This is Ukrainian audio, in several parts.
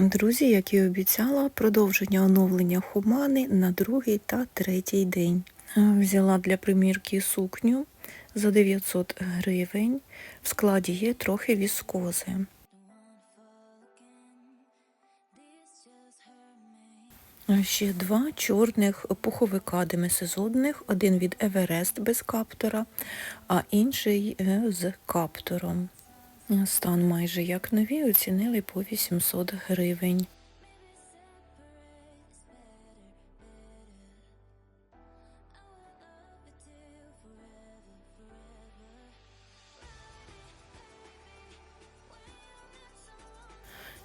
Друзі, як і обіцяла, продовження оновлення хумани на другий та третій день. Е, Взяла для примірки сукню за 900 гривень. В складі є трохи віскози. Е, Ще два чорних пуховика демисезонних, один від Еверест без каптора, а інший е, з каптором. Стан майже як нові, оцінили по 800 гривень.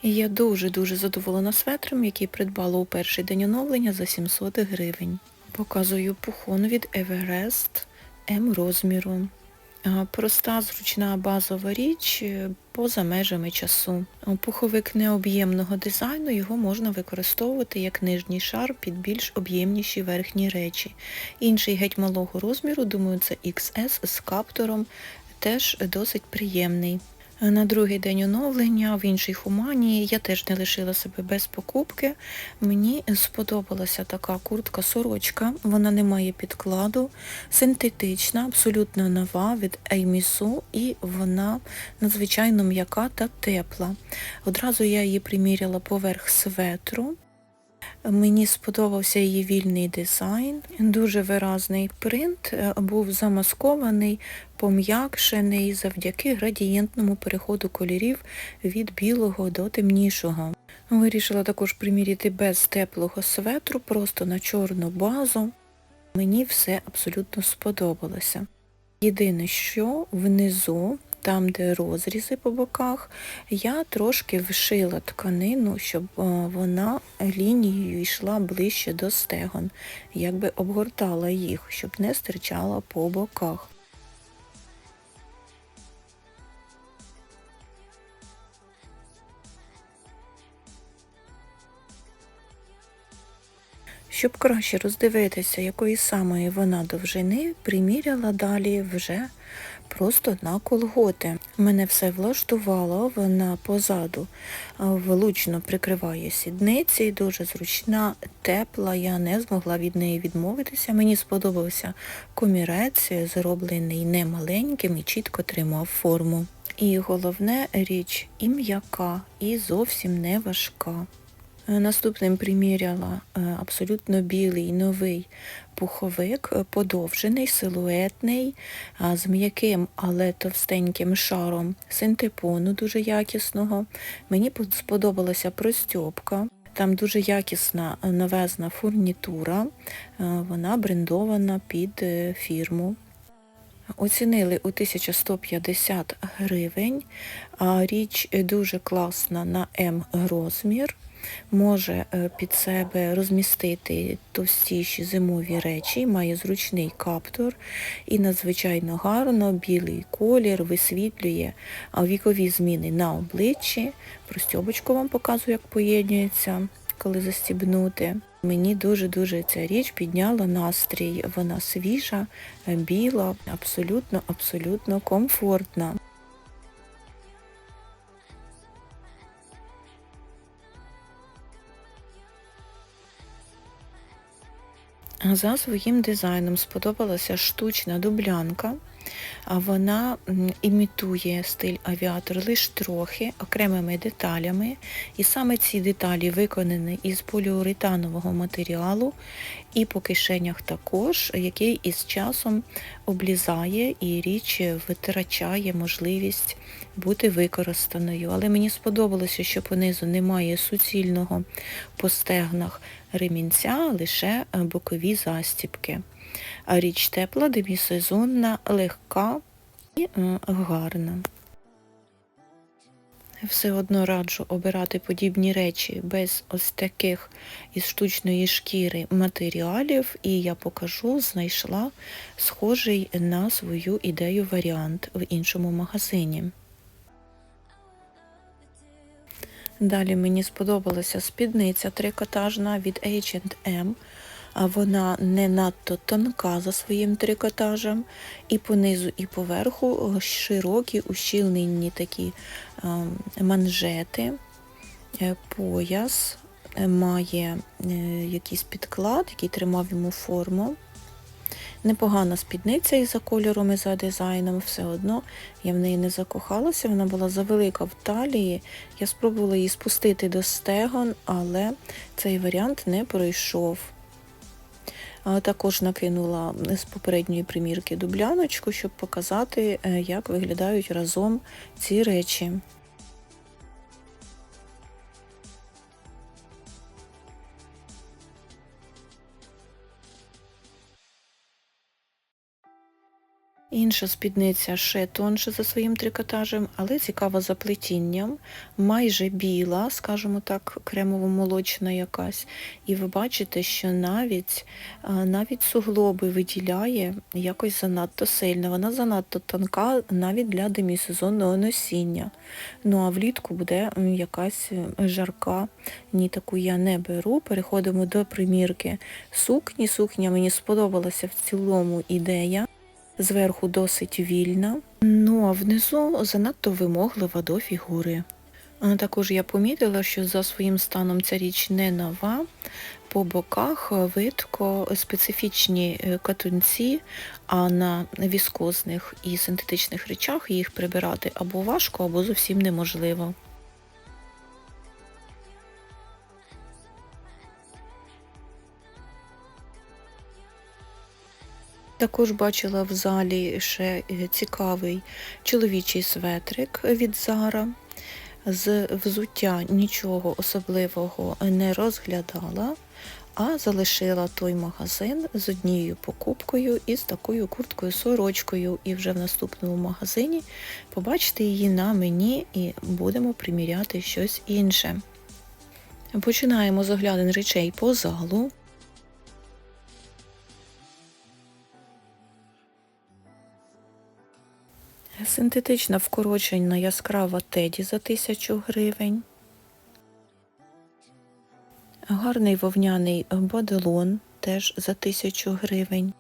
Я дуже-дуже задоволена светром, який придбала у перший день оновлення за 700 гривень. Показую пухон від Everest М розміру. Проста, зручна базова річ е, поза межами часу. Пуховик необ'ємного дизайну, його можна використовувати як нижній шар під більш об'ємніші верхні речі. Інший геть малого розміру, думаю, це XS з каптором, теж досить приємний. На другий день оновлення в іншій хуманії я теж не лишила себе без покупки. Мені сподобалася така куртка-сорочка, вона не має підкладу, синтетична, абсолютно нова від Еймісу, і вона надзвичайно м'яка та тепла. Одразу я її приміряла поверх светру. Мені сподобався її вільний дизайн, дуже виразний принт, е, був замаскований, пом'якшений завдяки градієнтному переходу кольорів від білого до темнішого. Вирішила також приміряти без теплого светру, просто на чорну базу. Мені все абсолютно сподобалося. Єдине, що внизу там, де розрізи по боках, я трошки вшила тканину, щоб е, вона лінією йшла ближче до стегон, якби обгортала їх, щоб не стирчала по боках. Щоб краще роздивитися, якої самої вона довжини, приміряла далі вже просто на колготи. Мене все влаштувало, вона позаду влучно прикриває сідниці, дуже зручна, тепла, я не змогла від неї відмовитися. Мені сподобався комірець, зроблений не маленьким і чітко тримав форму. І головне річ і м'яка, і зовсім не важка. Е, Наступним приміряла е, абсолютно білий новий пуховик, е, подовжений, силуетний, з м'яким, але товстеньким шаром синтепону дуже якісного. Мені сподобалася простьопка. Там дуже якісна новезна фурнітура, вона брендована під фірму. Оцінили у 1150 гривень, а річ дуже класна на М розмір може е, під себе розмістити товстіші зимові речі, має зручний каптур і надзвичайно гарно білий колір висвітлює вікові зміни на обличчі. Простьобочку вам показую, як поєднується, коли застібнути. Мені дуже-дуже ця річ підняла настрій. Вона свіжа, біла, абсолютно-абсолютно комфортна. За своїм дизайном сподобалася штучна дублянка. Вона імітує стиль авіатор лише трохи окремими деталями. І саме ці деталі виконані із поліуретанового матеріалу і по кишенях також, який із часом облізає і річ витрачає можливість бути використаною. Але мені сподобалося, що понизу немає суцільного по стегнах ремінця, лише бокові застіпки. Річ тепла, демісезонна, легка і гарна. Все одно раджу обирати подібні речі без ось таких із штучної шкіри матеріалів, і я покажу, знайшла схожий на свою ідею варіант в іншому магазині. Далі мені сподобалася спідниця трикотажна від H&M вона не надто тонка за своїм трикотажем, і понизу, і поверху широкі, ущільнені такі манжети. Е, Пояс е, має е, якийсь підклад, який тримав йому форму. Непогана спідниця і за кольором, і за дизайном, все одно я в неї не закохалася, вона була завелика в талії. Я спробувала її спустити до стегон, але цей варіант не пройшов. Також накинула з попередньої примірки дубляночку, щоб показати, е, як виглядають разом ці речі. Інша спідниця ще тонша за своїм трикотажем, але цікава за плетінням, майже біла, скажімо так, кремово-молочна якась. І ви бачите, що навіть навіть суглоби виділяє якось занадто сильно. Вона занадто тонка навіть для демісезонного носіння. Ну а влітку буде якась жарка. Ні, таку я не беру. Переходимо до примірки сукні. Сукня мені сподобалася в цілому ідея зверху досить вільна, ну а внизу занадто вимоглива до фігури. Також я помітила, що за своїм станом ця річ не нова. По боках видко специфічні е, катунці, а на віскозних і синтетичних речах їх прибирати або важко, або зовсім неможливо. Також бачила в залі ще е, цікавий чоловічий светрик від Зара. З взуття нічого особливого не розглядала, а залишила той магазин з однією покупкою і з такою курткою-сорочкою. І вже в наступному магазині побачите її на мені і будемо приміряти щось інше. Починаємо з оглядин речей по залу. Синтетична вкорочена яскрава теді за 1000 гривень. Гарний вовняний баделон теж за 1000 гривень.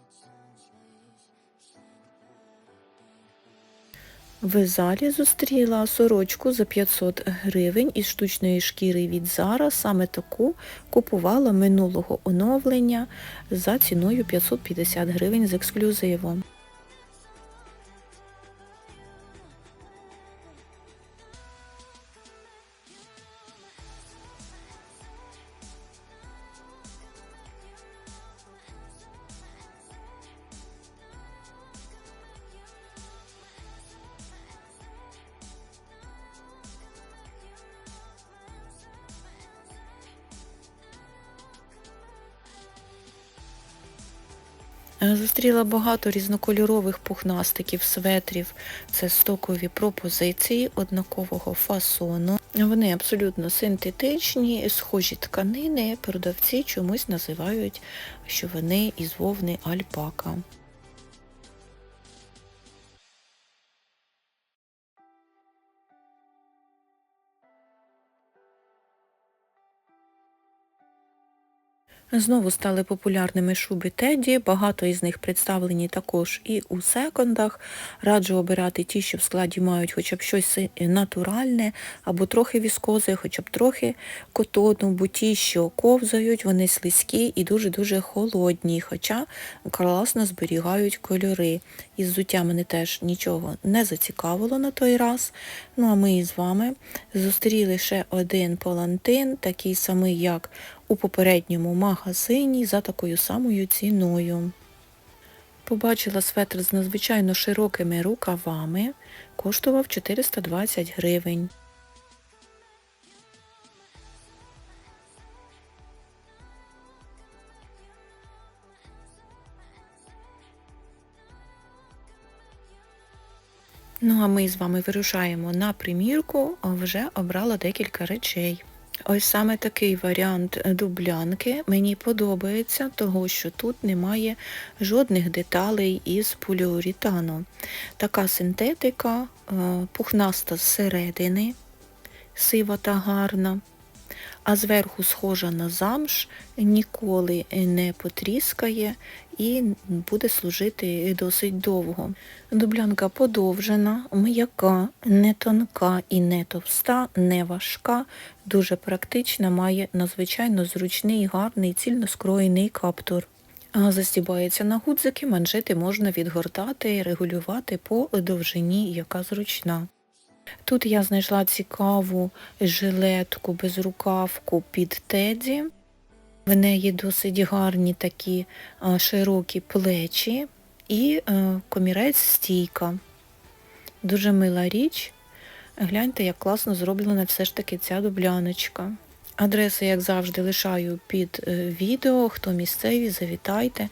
В залі зустріла сорочку за 500 гривень із штучної шкіри від Зара. Саме таку купувала минулого оновлення за ціною 550 гривень з ексклюзивом. Зустріла багато різнокольорових пухнастиків, светрів. Це стокові пропозиції однакового фасону. Вони абсолютно синтетичні, схожі тканини. Продавці чомусь називають, що вони із вовни альпака. Знову стали популярними шуби Теді, багато із них представлені також і у секондах. Раджу обирати ті, що в складі мають хоча б щось натуральне, або трохи віскози, хоча б трохи котону, бо ті, що ковзають, вони слизькі і дуже-дуже холодні, хоча класно зберігають кольори. Із зуття мене теж нічого не зацікавило на той раз. Ну а ми із вами зустріли ще один палантин, такий самий, як у попередньому магазині за такою самою ціною. Побачила светр з надзвичайно широкими рукавами, коштував 420 гривень. Ну а ми з вами вирушаємо на примірку, вже обрала декілька речей. Ось саме такий варіант дублянки мені подобається, того що тут немає жодних деталей із поліуретану. Така синтетика, е, пухнаста зсередини, сива та гарна. А зверху схожа на замш, ніколи не потріскає і буде служити досить довго. Дублянка подовжена, м'яка, не тонка і не товста, не важка, дуже практична, має надзвичайно зручний, гарний, цільно скроєний каптур. Застібається на гудзики, манжети можна відгортати і регулювати по довжині, яка зручна. Тут я знайшла цікаву жилетку безрукавку під теді. В неї досить гарні такі широкі плечі і е, комірець стійка. Дуже мила річ. Гляньте, як класно зроблена все ж таки ця дубляночка. Адреси, як завжди, лишаю під е, відео. Хто місцеві, завітайте,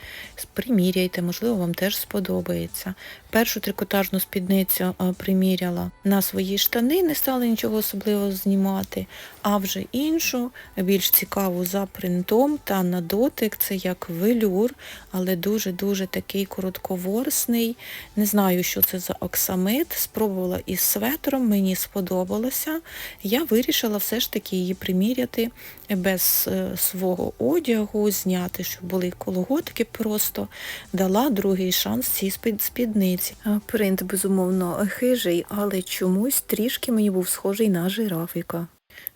приміряйте, можливо, вам теж сподобається. Першу трикотажну спідницю е, приміряла на свої штани, не стала нічого особливого знімати, а вже іншу, більш цікаву за принтом та на дотик, це як велюр, але дуже-дуже такий коротковорсний. Не знаю, що це за оксамит. Спробувала із светром, мені сподобалося. Я вирішила все ж таки її приміряти без е, свого одягу, зняти, щоб були колготки просто. Дала другий шанс цій спідниці. Принт, безумовно, хижий, але чомусь трішки мені був схожий на жирафіка.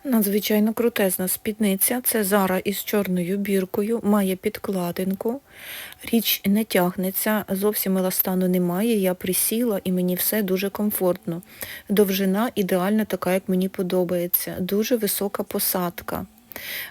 Надзвичайно крутезна спідниця. Це Зара із чорною біркою, має підкладинку. Річ не тягнеться, зовсім еластану немає. Я присіла і мені все дуже комфортно. Довжина ідеальна така, як мені подобається. Дуже висока посадка.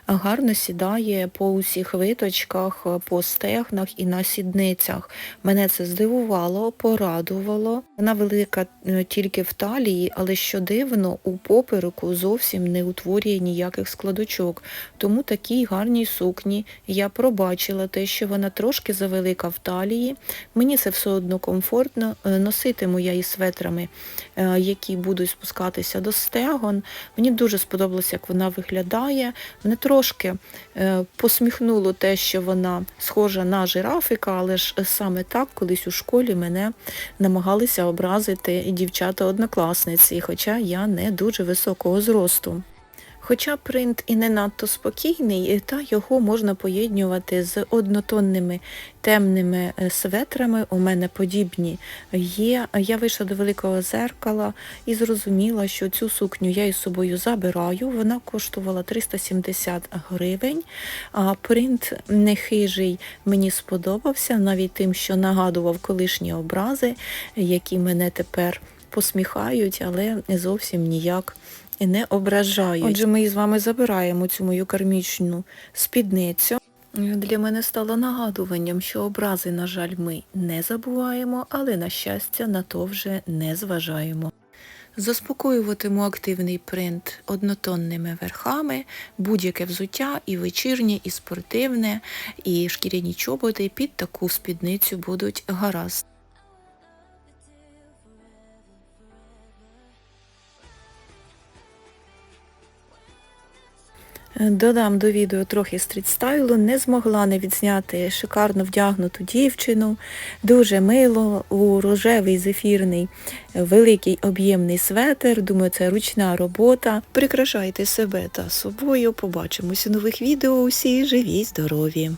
Гарно сідає по усіх виточках, по стегнах і на сідницях. Мене це здивувало, порадувало. Вона велика е, тільки в талії, але що дивно, у попереку зовсім не утворює ніяких складочок. Тому такій гарній сукні я пробачила те, що вона трошки завелика в талії. Мені це все одно комфортно. Е, Носитиму я із светрами, е, які будуть спускатися до стегон. Мені дуже сподобалося, як вона виглядає. Мене трошки е, посміхнуло те, що вона схожа на жирафика, але ж саме так колись у школі мене намагалися образити дівчата-однокласниці, хоча я не дуже високого зросту. Хоча принт і не надто спокійний, та його можна поєднювати з однотонними темними е, светрами, у мене подібні є. Я вийшла до великого зеркала і зрозуміла, що цю сукню я із собою забираю. Вона коштувала 370 гривень, а принт не хижий мені сподобався, навіть тим, що нагадував колишні образи, які мене тепер посміхають, але зовсім ніяк не ображають. Отже, ми із вами забираємо цю мою кармічну спідницю. Для мене стало нагадуванням, що образи, на жаль, ми не забуваємо, але, на щастя, на то вже не зважаємо. Заспокоюватиму активний принт однотонними верхами, будь-яке взуття, і вечірнє, і спортивне, і шкіряні чоботи під таку спідницю будуть гаразд. Додам до відео трохи стрітстайлу, не змогла не відзняти шикарно вдягнуту дівчину, дуже мило, у рожевий зефірний великий об'ємний светр, думаю, це ручна робота. Прикрашайте себе та собою, побачимось у нових відео, усі живі, здорові!